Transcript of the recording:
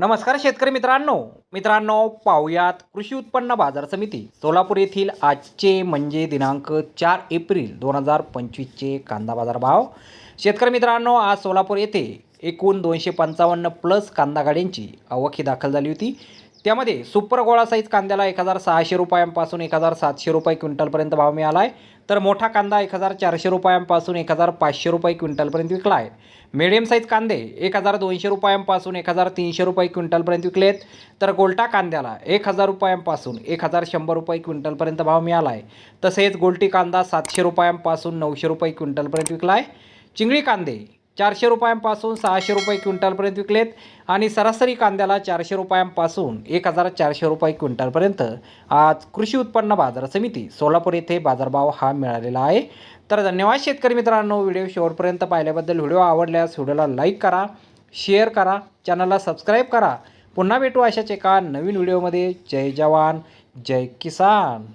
नमस्कार शेतकरी मित्रांनो. मित्रांनो पाहुयात कृषी उत्पन्न बाजार समिती. सोलापूर येथील आजचे म्हणजे दिनांक चार एप्रिल दोन हजार पंचवीसचे कांदा बाजार भाव शेतकरी मित्रांनो आज सोलापूर येथे एकूण दोनशे पंचावन्न प्लस कांदा गाड्यांची आवक ही दाखल झाली होती. त्यामध्ये सुपर गोळा साईज कांद्याला एक हजार सहाशे रुपयांपासून एक हजार सातशे रुपये क्विंटलपर्यंत भाव मिळाला आहे. तर मोठा कांदा एक हजार चारशे रुपयांपासून एक हजार पाचशे रुपये क्विंटलपर्यंत विकला आहे. मिडियम साईज कांदे एक हजार दोनशे रुपयांपासून एक हजार तीनशे रुपये क्विंटलपर्यंत विकले आहेत. तर गोल्टा कांद्याला एक हजार रुपयांपासून एक हजार शंभर रुपये क्विंटलपर्यंत भाव मिळाला आहे. तसेच गोल्टी कांदा सातशे रुपयांपासून नऊशे रुपये क्विंटलपर्यंत विकला आहे. चिंगळी कांदे चारशे रुपयांपासून सहाशे रुपये क्विंटलपर्यंत विकलेत आणि सरासरी कांद्याला चारशे रुपयांपासून एक हजार चारशे रुपये क्विंटलपर्यंत. आज कृषी उत्पन्न बाजार समिती सोलापूर येथे बाजारभाव हा मिळालेला आहे. तर धन्यवाद शेतकरी मित्रांनो व्हिडिओ शेवटपर्यंत पाहिल्याबद्दल व्हिडिओ आवडल्यास व्हिडिओला लाईक करा शेअर करा चॅनलला सबस्क्राईब करा. पुन्हा भेटू अशाच एका नवीन व्हिडिओमध्ये. जय जवान जय किसान.